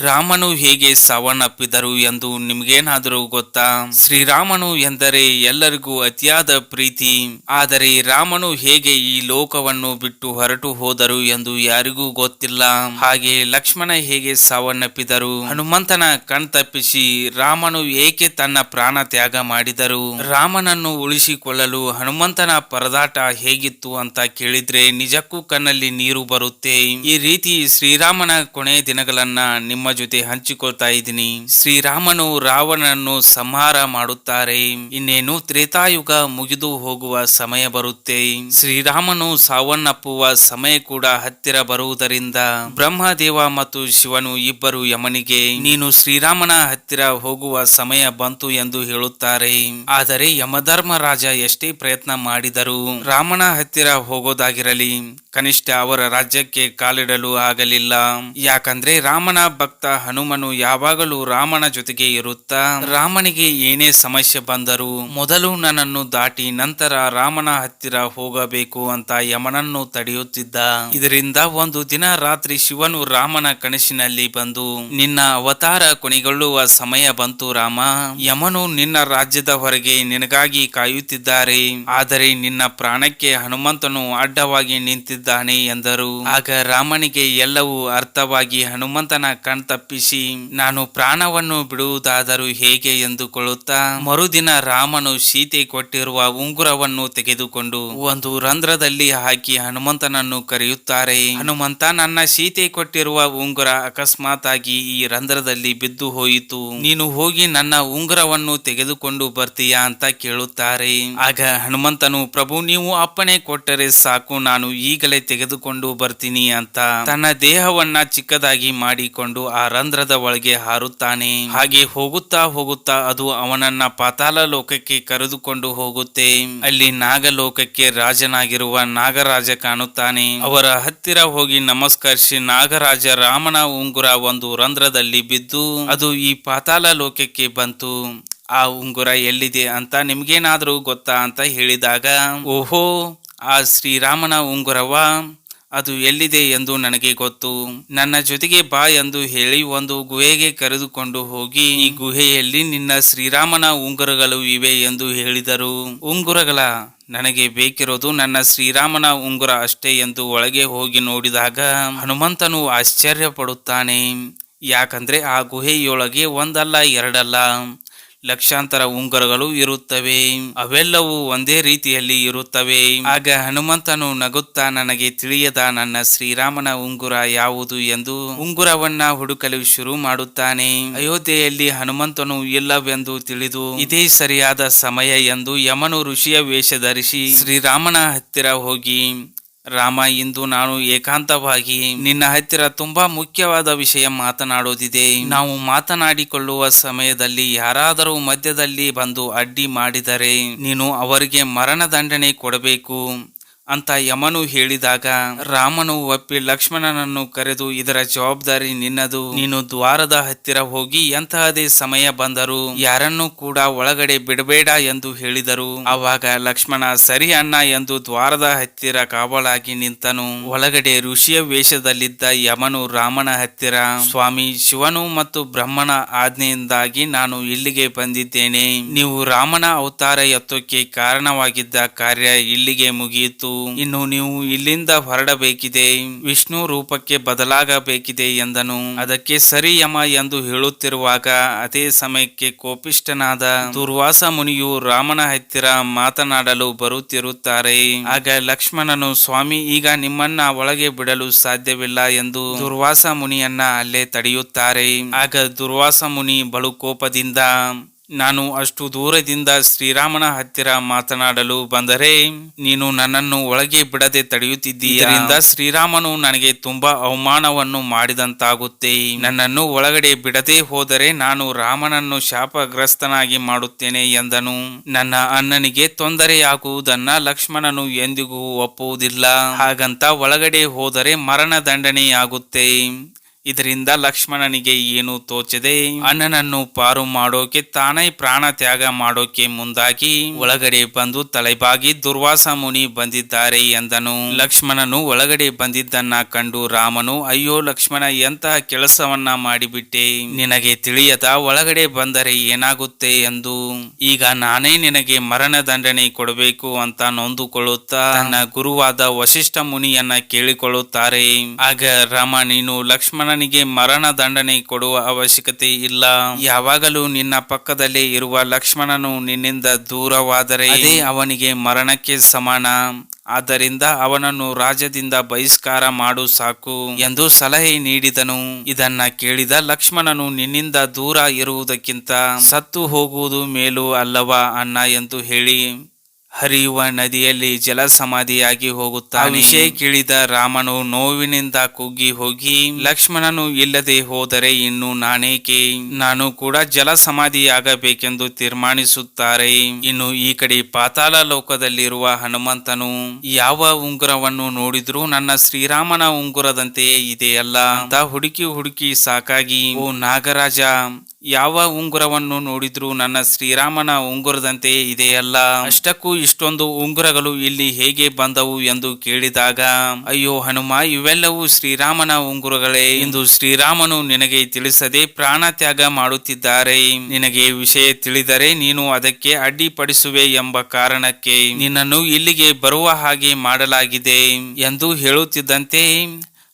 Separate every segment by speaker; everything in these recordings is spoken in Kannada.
Speaker 1: ರಾಮನು ಹೇಗೆ ಸಾವನ್ನಪ್ಪಿದರು ಎಂದು ನಿಮಗೇನಾದರೂ ಗೊತ್ತಾ? ಶ್ರೀರಾಮನು ಎಂದರೆ ಎಲ್ಲರಿಗೂ ಅತಿಯಾದ ಪ್ರೀತಿ. ಆದರೆ ರಾಮನು ಹೇಗೆ ಈ ಲೋಕವನ್ನು ಬಿಟ್ಟು ಹೊರಟು ಹೋದರು ಎಂದು ಯಾರಿಗೂ ಗೊತ್ತಿಲ್ಲ. ಹಾಗೆ ಲಕ್ಷ್ಮಣ ಹೇಗೆ ಸಾವನ್ನಪ್ಪಿದರು? ಹನುಮಂತನ ಕಣ್ತಪ್ಪಿಸಿ ರಾಮನು ಏಕೆ ತನ್ನ ಪ್ರಾಣ ತ್ಯಾಗ ಮಾಡಿದರು? ರಾಮನನ್ನು ಉಳಿಸಿಕೊಳ್ಳಲು ಹನುಮಂತನ ಪರದಾಟ ಹೇಗಿತ್ತು ಅಂತ ಕೇಳಿದ್ರೆ ನಿಜಕ್ಕೂ ಕಣ್ಣಲ್ಲಿ ನೀರು ಬರುತ್ತೆ. ಈ ರೀತಿ ಶ್ರೀರಾಮನ ಕೊನೆ ದಿನಗಳನ್ನ ನಿಮ್ಮ ಜೊತೆ ಹಂಚಿಕೊಳ್ತಾ ಇದ್ದೀನಿ. ಶ್ರೀರಾಮನು ರಾವಣನನ್ನು ಸಂಹಾರ ಮಾಡುತ್ತಾರೆ. ಇನ್ನೇನು ತ್ರೇತಾಯುಗ ಮುಗಿದು ಹೋಗುವ ಸಮಯ ಬರುತ್ತೆ. ಶ್ರೀರಾಮನು ಸಾವನ್ನಪ್ಪುವ ಸಮಯ ಕೂಡ ಹತ್ತಿರ ಬರುವುದರಿಂದ ಬ್ರಹ್ಮದೇವ ಮತ್ತು ಶಿವನು ಇಬ್ಬರು ಯಮನಿಗೆ, ನೀನು ಶ್ರೀರಾಮನ ಹತ್ತಿರ ಹೋಗುವ ಸಮಯ ಬಂತು ಎಂದು ಹೇಳುತ್ತಾರೆ. ಆದರೆ ಯಮಧರ್ಮರಾಜ ಎಷ್ಟೇ ಪ್ರಯತ್ನ ಮಾಡಿದರೂ ರಾಮನ ಹತ್ತಿರ ಹೋಗೋದಾಗಿರಲಿ, ಕನಿಷ್ಠ ಅವರ ರಾಜ್ಯಕ್ಕೆ ಕಾಲಿಡಲು ಆಗಲಿಲ್ಲ. ಯಾಕಂದ್ರೆ ರಾಮನ ಭಕ್ತ ಹನುಮನು ಯಾವಾಗಲೂ ರಾಮನ ಜೊತೆಗೆ ಇರುತ್ತಾ? ರಾಮನಿಗೆ ಏನೇ ಸಮಸ್ಯೆ ಬಂದರೂ ಮೊದಲು ನನ್ನನ್ನು ದಾಟಿ ನಂತರ ರಾಮನ ಹತ್ತಿರ ಹೋಗಬೇಕು ಅಂತ ಯಮನನ್ನು ತಡೆಯುತ್ತಿದ್ದ. ಇದರಿಂದ ಒಂದು ದಿನ ರಾತ್ರಿ ಶಿವನು ರಾಮನ ಕನಸಿನಲ್ಲಿ ಬಂದು, ನಿನ್ನ ಅವತಾರ ಕೊನೆಗೊಳ್ಳುವ ಸಮಯ ಬಂತು ರಾಮ. ಯಮನು ನಿನ್ನ ರಾಜ್ಯದ ಹೊರಗೆ ನಿನಗಾಗಿ ಕಾಯುತ್ತಿದ್ದಾರೆ. ಆದರೆ ನಿನ್ನ ಪ್ರಾಣಕ್ಕೆ ಹನುಮಂತನು ಅಡ್ಡವಾಗಿ ನಿಂತಿದ್ದಾನೆ ಎಂದರು. ಆಗ ರಾಮನಿಗೆ ಎಲ್ಲವೂ ಅರ್ಥವಾಗಿ ಹನುಮಂತನ ಕಣ್ ತಪ್ಪಿಸಿ, ನಾನು ಪ್ರಾಣವನ್ನು ಬಿಡುವುದಾದರೂ ಹೇಗೆ ಎಂದುಕೊಳ್ಳುತ್ತಾ? ಮರುದಿನ ರಾಮನು ಸೀತೆ ಕೊಟ್ಟಿರುವ ಉಂಗುರವನ್ನು ತೆಗೆದುಕೊಂಡು ಒಂದು ರಂಧ್ರದಲ್ಲಿ ಹಾಕಿ ಹನುಮಂತನನ್ನು ಕರೆಯುತ್ತಾರೆ. ಹನುಮಂತ, ನನ್ನ ಸೀತೆ ಕೊಟ್ಟಿರುವ ಉಂಗುರ ಅಕಸ್ಮಾತ್ ಆಗಿ ಈ ರಂಧ್ರದಲ್ಲಿ ಬಿದ್ದು ಹೋಯಿತು. ನೀನು ಹೋಗಿ ನನ್ನ ಉಂಗುರವನ್ನು ತೆಗೆದುಕೊಂಡು ಬರ್ತೀಯಾ ಅಂತ ಕೇಳುತ್ತಾರೆ. ಆಗ ಹನುಮಂತನು, ಪ್ರಭು, ನೀವು ಅಪ್ಪಣೆ ಕೊಟ್ಟರೆ ಸಾಕು, ನಾನು ಈಗಲೇ ತೆಗೆದುಕೊಂಡು ಬರ್ತೀನಿ ಅಂತ ತನ್ನ ದೇಹವನ್ನ ಚಿಕ್ಕದಾಗಿ ಮಾಡಿಕೊಂಡು ಆ ರಂಧ್ರದ ಒಳಗೆ ಹಾರುತ್ತಾನೆ. ಹಾಗೆ ಹೋಗುತ್ತಾ ಹೋಗುತ್ತಾ ಅದು ಅವನನ್ನ ಪಾತಾಳ ಲೋಕಕ್ಕೆ ಕರೆದುಕೊಂಡು ಹೋಗುತ್ತೆ. ಅಲ್ಲಿ ನಾಗಲೋಕಕ್ಕೆ ರಾಜನಾಗಿರುವ ನಾಗರಾಜ ಕಾಣುತ್ತಾನೆ. ಅವರ ಹತ್ತಿರ ಹೋಗಿ ನಮಸ್ಕರಿಸಿ ನಾಗರಾಜ ರಾಮನ ಉಂಗುರ ಒಂದು ರಂಧ್ರದಲ್ಲಿ ಬಿದ್ದು ಅದು ಈ ಪಾತಾಳ ಲೋಕಕ್ಕೆ ಬಂತು. ಆ ಉಂಗುರ ಎಲ್ಲಿದೆ ಅಂತ ನಿಮ್ಗೇನಾದ್ರೂ ಗೊತ್ತಾ ಅಂತ ಹೇಳಿದಾಗ, ಓಹೋ, ಆ ಶ್ರೀರಾಮನ ಉಂಗುರವ? ಅದು ಎಲ್ಲಿದೆ ಎಂದು ನನಗೆ ಗೊತ್ತು. ನನ್ನ ಜೊತೆಗೆ ಬಾ ಎಂದು ಹೇಳಿ ಒಂದು ಗುಹೆಗೆ ಕರೆದುಕೊಂಡು ಹೋಗಿ, ಈ ಗುಹೆಯಲ್ಲಿ ನಿನ್ನ ಶ್ರೀರಾಮನ ಉಂಗುರಗಳು ಇವೆ ಎಂದು ಹೇಳಿದರು. ಉಂಗುರಗಳ, ನನಗೆ ಬೇಕಿರೋದು ನನ್ನ ಶ್ರೀರಾಮನ ಉಂಗುರ ಅಷ್ಟೇ ಎಂದು ಒಳಗೆ ಹೋಗಿ ನೋಡಿದಾಗ ಹನುಮಂತನು ಆಶ್ಚರ್ಯ ಪಡುತ್ತಾನೆ ಯಾಕಂದ್ರೆ ಆ ಗುಹೆಯೊಳಗೆ ಒಂದಲ್ಲ ಎರಡಲ್ಲ. ಲಕ್ಷಾಂತರ ಉಂಗುರಗಳು ಇರುತ್ತವೆ. ಅವೆಲ್ಲವೂ ಒಂದೇ ರೀತಿಯಲ್ಲಿ ಇರುತ್ತವೆ. ಆಗ ಹನುಮಂತನು ನಗುತ್ತಾ, ನನಗೆ ತಿಳಿಯದ ನನ್ನ ಶ್ರೀರಾಮನ ಉಂಗುರ ಯಾವುದು? ಎಂದು ಉಂಗುರವನ್ನ ಹುಡುಕಲು ಶುರು ಮಾಡುತ್ತಾನೆ. ಅಯೋಧ್ಯೆಯಲ್ಲಿ ಹನುಮಂತನು ಇಲ್ಲವೆಂದು ತಿಳಿದು, ಇದೇ ಸರಿಯಾದ ಸಮಯ ಎಂದು ಯಮನು ಋಷಿಯ ವೇಷ ಧರಿಸಿ ಶ್ರೀರಾಮನ ಹತ್ತಿರ ಹೋಗಿ ರಾಮ, ಇಂದು ನಾನು ಏಕಾಂತವಾಗಿ ನಿನ್ನ ಹತ್ತಿರ ತುಂಬಾ ಮುಖ್ಯವಾದ ವಿಷಯ ಮಾತನಾಡೋದಿದೆ. ನಾವು ಮಾತನಾಡಿಕೊಳ್ಳುವ ಸಮಯದಲ್ಲಿ ಯಾರಾದರೂ ಮಧ್ಯದಲ್ಲಿ ಬಂದು ಅಡ್ಡಿ ಮಾಡಿದರೆ ನೀನು ಅವರಿಗೆ ಮರಣದಂಡನೆ ಕೊಡಬೇಕು. ಅಂತ ಯಮನು ಹೇಳಿದಾಗ, ರಾಮನು ಒಪ್ಪಿ ಲಕ್ಷ್ಮಣನನ್ನು ಕರೆದು, ಇದರ ಜವಾಬ್ದಾರಿ ನಿನ್ನದು. ನೀನು ದ್ವಾರದ ಹತ್ತಿರ ಹೋಗಿ ಎಂತಹದೇ ಸಮಯ ಬಂದರು ಯಾರನ್ನು ಕೂಡ ಒಳಗಡೆ ಬಿಡಬೇಡ ಎಂದು ಹೇಳಿದರು. ಆವಾಗ ಲಕ್ಷ್ಮಣ, ಸರಿ ಅಣ್ಣ ಎಂದು ದ್ವಾರದ ಹತ್ತಿರ ಕಾವಲಾಗಿ ನಿಂತನು. ಒಳಗಡೆ ಋಷಿಯ ವೇಷದಲ್ಲಿದ್ದ ಯಮನು ರಾಮನ ಹತ್ತಿರ, ಸ್ವಾಮಿ, ಶಿವನು ಮತ್ತು ಬ್ರಹ್ಮನ ಆಜ್ಞೆಯಿಂದಾಗಿ ನಾನು ಇಲ್ಲಿಗೆ ಬಂದಿದ್ದೇನೆ. ನೀವು ರಾಮನ ಅವತಾರ ಎತ್ತೋಕೆ ಕಾರಣವಾಗಿದ್ದ ಕಾರ್ಯ ಇಲ್ಲಿಗೆ ಮುಗಿಯಿತು. ಇನ್ನು ನೀವು ಇಲ್ಲಿಂದ ಹೊರಡಬೇಕಿದೆ, ವಿಷ್ಣು ರೂಪಕ್ಕೆ ಬದಲಾಗಬೇಕಿದೆ ಎಂದನು. ಅದಕ್ಕೆ ಸರಿ ಯಮ ಎಂದು ಹೇಳುತ್ತಿರುವಾಗ ಅದೇ ಸಮಯಕ್ಕೆ ಕೋಪಿಷ್ಟನಾದ ದುರ್ವಾಸ ಮುನಿಯು ರಾಮನ ಹತ್ತಿರ ಮಾತನಾಡಲು ಬರುತ್ತಿರುತ್ತಾರೆ. ಆಗ ಲಕ್ಷ್ಮಣನು, ಸ್ವಾಮಿ, ಈಗ ನಿಮ್ಮನ್ನ ಒಳಗೆ ಬಿಡಲು ಸಾಧ್ಯವಿಲ್ಲ ಎಂದು ದುರ್ವಾಸ ಮುನಿಯನ್ನ ಅಲ್ಲೇ ತಡೆಯುತ್ತಾರೆ. ಆಗ ದುರ್ವಾಸ ಮುನಿ ಬಲು ಕೋಪದಿಂದ ನಾನು ಅಷ್ಟು ದೂರದಿಂದ ಶ್ರೀರಾಮನ ಹತ್ತಿರ ಮಾತನಾಡಲು ಬಂದರೆ ನೀನು ನನ್ನನ್ನು ಒಳಗೆ ಬಿಡದೆ ತಡೆಯುತ್ತಿದ್ದೀಯರಿಂದ ಶ್ರೀರಾಮನು ನನಗೆ ತುಂಬಾ ಅವಮಾನವನ್ನು ಮಾಡಿದಂತಾಗುತ್ತೆ. ನನ್ನನ್ನು ಒಳಗಡೆ ಬಿಡದೆ ಹೋದರೆ ನಾನು ರಾಮನನ್ನು ಶಾಪಗ್ರಸ್ತನಾಗಿ ಮಾಡುತ್ತೇನೆ ಎಂದನು. ನನ್ನ ಅಣ್ಣನಿಗೆ ತೊಂದರೆಯಾಗುವುದನ್ನ ಲಕ್ಷ್ಮಣನು ಎಂದಿಗೂ ಒಪ್ಪುವುದಿಲ್ಲ. ಹಾಗಂತ ಒಳಗಡೆ ಹೋದರೆ ಮರಣ ದಂಡನೆಯಾಗುತ್ತೆ. ಇದರಿಂದ ಲಕ್ಷ್ಮಣನಿಗೆ ಏನು ತೋಚದೆ? ಅಣ್ಣನನ್ನು ಪಾರು ಮಾಡೋಕೆ ತಾನೇ ಪ್ರಾಣ ತ್ಯಾಗ ಮಾಡೋಕೆ ಮುಂದಾಗಿ ಒಳಗಡೆ ಬಂದು ತಲೆಬಾಗಿ ದುರ್ವಾಸ ಮುನಿ ಬಂದಿದ್ದಾರೆ ಎಂದನು. ಲಕ್ಷ್ಮಣನು ಒಳಗಡೆ ಬಂದಿದ್ದನ್ನ ಕಂಡು ರಾಮನು, ಅಯ್ಯೋ ಲಕ್ಷ್ಮಣ, ಎಂತಹ ಕೆಲಸವನ್ನ ಮಾಡಿಬಿಟ್ಟೆ? ನಿನಗೆ ತಿಳಿಯದ ಒಳಗಡೆ ಬಂದರೆ ಏನಾಗುತ್ತೆ ಎಂದು? ಈಗ ನಾನೇ ನಿನಗೆ ಮರಣ ದಂಡನೆ ಕೊಡಬೇಕು ಅಂತ ನೊಂದುಕೊಳ್ಳುತ್ತಾ ತನ್ನ ಗುರುವಾದ ವಶಿಷ್ಠ ಮುನಿಯನ್ನ ಕೇಳಿಕೊಳ್ಳುತ್ತಾರೆ. ಆಗ ರಾಮ, ನೀನು ಲಕ್ಷ್ಮಣನಿಗೆ ಮರಣ ದಂಡನೆ ಕೊಡುವ ಅವಶ್ಯಕತೆ ಇಲ್ಲ. ಯಾವಾಗಲೂ ನಿನ್ನ ಪಕ್ಕದಲ್ಲೇ ಇರುವ ಲಕ್ಷ್ಮಣನು ನಿನ್ನಿಂದ ದೂರವಾದರೆ ಅದೇ ಅವನಿಗೆ ಮರಣಕ್ಕೆ ಸಮಾನ. ಆದ್ದರಿಂದ ಅವನನ್ನು ರಾಜ್ಯದಿಂದ ಬಹಿಷ್ಕಾರ ಮಾಡು ಸಾಕು ಎಂದು ಸಲಹೆ ನೀಡಿದನು. ಇದನ್ನ ಕೇಳಿದ ಲಕ್ಷ್ಮಣನು ನಿನ್ನಿಂದ ದೂರ ಇರುವುದಕ್ಕಿಂತ ಸತ್ತು ಹೋಗುವುದು ಮೇಲು ಅಲ್ಲವಾ ಅಣ್ಣ ಎಂದು ಹೇಳಿ ಹರಿಯುವ ನದಿಯಲ್ಲಿ ಜಲಸಮಾಧಿಯಾಗಿ ಹೋಗುತ್ತಾನೆ. ವಿಷಯ ಕೇಳಿದ ರಾಮನು ನೋವಿನಿಂದ ಕುಗ್ಗಿ ಹೋಗಿ, ಲಕ್ಷ್ಮಣನು ಇಲ್ಲದೆ ಹೋದರೆ ಇನ್ನು ನಾನೇಕೆ? ನಾನು ಕೂಡ ಜಲಸಮಾಧಿಯಾಗಬೇಕೆಂದು ತೀರ್ಮಾನಿಸುತ್ತಾರೆ. ಇನ್ನು ಈ ಕಡೆ ಪಾತಾಳ ಲೋಕದಲ್ಲಿರುವ ಹನುಮಂತನು, ಯಾವ ಉಂಗುರವನ್ನು ನೋಡಿದ್ರೂ ನನ್ನ ಶ್ರೀರಾಮನ ಉಂಗುರದಂತೆಯೇ ಇದೆಯಲ್ಲ? ಅಂತ ಹುಡುಕಿ ಹುಡುಕಿ ಸಾಕಾಗಿ, ಓ ನಾಗರಾಜ ಯಾವ ಉಂಗುರವನ್ನು ನೋಡಿದ್ರೂ ನನ್ನ ಶ್ರೀರಾಮನ ಉಂಗುರದಂತೆಯೇ ಇದೆಯಲ್ಲ? ಅಷ್ಟಕ್ಕೂ ಇಷ್ಟೊಂದು ಉಂಗುರಗಳು ಇಲ್ಲಿ ಹೇಗೆ ಬಂದವು ಎಂದು ಕೇಳಿದಾಗ, ಅಯ್ಯೋ ಹನುಮ, ಇವೆಲ್ಲವೂ ಶ್ರೀರಾಮನ ಉಂಗುರಗಳೇ. ಎಂದು ಶ್ರೀರಾಮನು ನಿನಗೆ ತಿಳಿಸದೆ ಪ್ರಾಣ ತ್ಯಾಗ ಮಾಡುತ್ತಿದ್ದಾರೆ. ನಿನಗೆ ವಿಷಯ ತಿಳಿದರೆ ನೀನು ಅದಕ್ಕೆ ಅಡ್ಡಿಪಡಿಸುವೆ ಎಂಬ ಕಾರಣಕ್ಕೆ ನಿನ್ನನ್ನು ಇಲ್ಲಿಗೆ ಬರುವ ಹಾಗೆ ಮಾಡಲಾಗಿದೆ ಎಂದು ಹೇಳುತ್ತಿದ್ದಂತೆ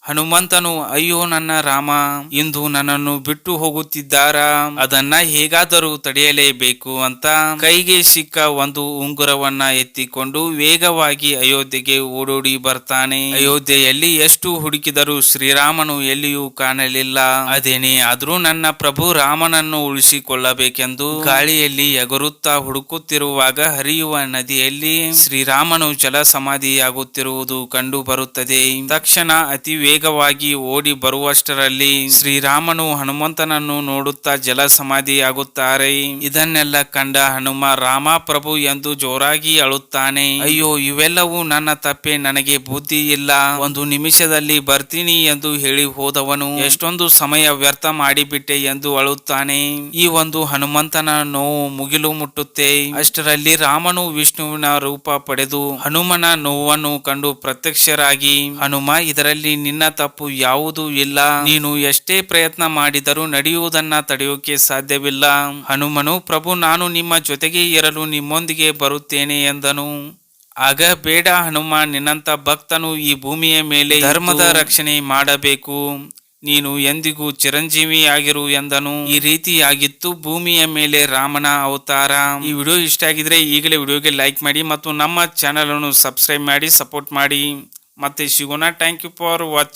Speaker 1: ಹನುಮಂತನು, ಅಯ್ಯೋ ನನ್ನ ರಾಮ, ಇಂದು ನನ್ನನ್ನು ಬಿಟ್ಟು ಹೋಗುತ್ತಿದ್ದಾರ? ಅದನ್ನ ಹೇಗಾದರೂ ತಡೆಯಲೇಬೇಕು ಅಂತ ಕೈಗೆ ಸಿಕ್ಕ ಒಂದು ಉಂಗುರವನ್ನ ಎತ್ತಿಕೊಂಡು ವೇಗವಾಗಿ ಅಯೋಧ್ಯೆಗೆ ಓಡೋಡಿ ಬರ್ತಾನೆ. ಅಯೋಧ್ಯೆಯಲ್ಲಿ ಎಷ್ಟು ಹುಡುಕಿದರೂ ಶ್ರೀರಾಮನು ಎಲ್ಲಿಯೂ ಕಾಣಲಿಲ್ಲ. ಅದೇನೇ ಆದ್ರೂ ನನ್ನ ಪ್ರಭು ರಾಮನನ್ನು ಉಳಿಸಿಕೊಳ್ಳಬೇಕೆಂದು ಗಾಳಿಯಲ್ಲಿ ಎಗರುತ್ತಾ ಹುಡುಕುತ್ತಿರುವಾಗ ಹರಿಯುವ ನದಿಯಲ್ಲಿ ಶ್ರೀರಾಮನು ಜಲ ಸಮಾಧಿಯಾಗುತ್ತಿರುವುದು ಕಂಡು ಬರುತ್ತದೆ ತಕ್ಷಣ ಅತಿ ವೇಗವಾಗಿ ಓಡಿ ಬರುವಷ್ಟರಲ್ಲಿ ಶ್ರೀರಾಮನು ಹನುಮಂತನನ್ನು ನೋಡುತ್ತಾ ಜಲ ಸಮಾಧಿಯಾಗುತ್ತಾರೆ ಇದನ್ನೆಲ್ಲ ಕಂಡ ಹನುಮ, ರಾಮ ಪ್ರಭು ಎಂದು ಜೋರಾಗಿ ಅಳುತ್ತಾನೆ. ಅಯ್ಯೋ, ಇವೆಲ್ಲವೂ ನನ್ನ ತಪ್ಪೆ, ನನಗೆ ಬುದ್ಧಿ ಇಲ್ಲ. ಒಂದು ನಿಮಿಷದಲ್ಲಿ ಬರ್ತೀನಿ ಎಂದು ಹೇಳಿ ಹೋದವನು, ಎಷ್ಟೊಂದು ಸಮಯ ವ್ಯರ್ಥ ಮಾಡಿಬಿಟ್ಟೆ ಎಂದು ಅಳುತ್ತಾನೆ. ಈ ಒಂದು ಹನುಮಂತನ ನೋವು ಮುಗಿಲು ಮುಟ್ಟುತ್ತೆ. ಅಷ್ಟರಲ್ಲಿ ರಾಮನು ವಿಷ್ಣುವಿನ ರೂಪ ಪಡೆದು ಹನುಮನ ನೋವನ್ನು ಕಂಡು ಪ್ರತ್ಯಕ್ಷರಾಗಿ, ಹನುಮ, ಇದರಲ್ಲಿ ನಿನ್ನ ತಪ್ಪು ಯಾವುದೂ ಇಲ್ಲ. ನೀನು ಎಷ್ಟೇ ಪ್ರಯತ್ನ ಮಾಡಿದರೂ ನಡೆಯುವುದನ್ನ ತಡೆಯೋಕೆ ಸಾಧ್ಯವಿಲ್ಲ. ಹನುಮನು, ಪ್ರಭು, ನಾನು ನಿಮ್ಮ ಜೊತೆಗೆ ಇರಲು ನಿಮ್ಮೊಂದಿಗೆ ಬರುತ್ತೇನೆ ಎಂದನು. ಆಗ ಬೇಡ ಹನುಮ ನಿನ್ನಂತ ಭಕ್ತನು ಈ ಭೂಮಿಯ ಮೇಲೆ ಧರ್ಮದ ರಕ್ಷಣೆ ಮಾಡಬೇಕು. ನೀನು ಎಂದಿಗೂ ಚಿರಂಜೀವಿಯಾಗಿರು ಎಂದನು. ಈ ರೀತಿಯಾಗಿತ್ತು ಭೂಮಿಯ ಮೇಲೆ ರಾಮನ ಅವತಾರ. ಈ ವಿಡಿಯೋ ಇಷ್ಟ ಆಗಿದ್ರೆ ಈಗಲೇ ವಿಡಿಯೋಗೆ ಲೈಕ್ ಮಾಡಿ ಮತ್ತು ನಮ್ಮ ಚಾನಲ್ ಅನ್ನು ಸಬ್ಸ್ಕ್ರೈಬ್ ಮಾಡಿ, ಸಪೋರ್ಟ್ ಮಾಡಿ. ಮತ್ತೆ ಸಿಗೋಣ. Thank you for watch.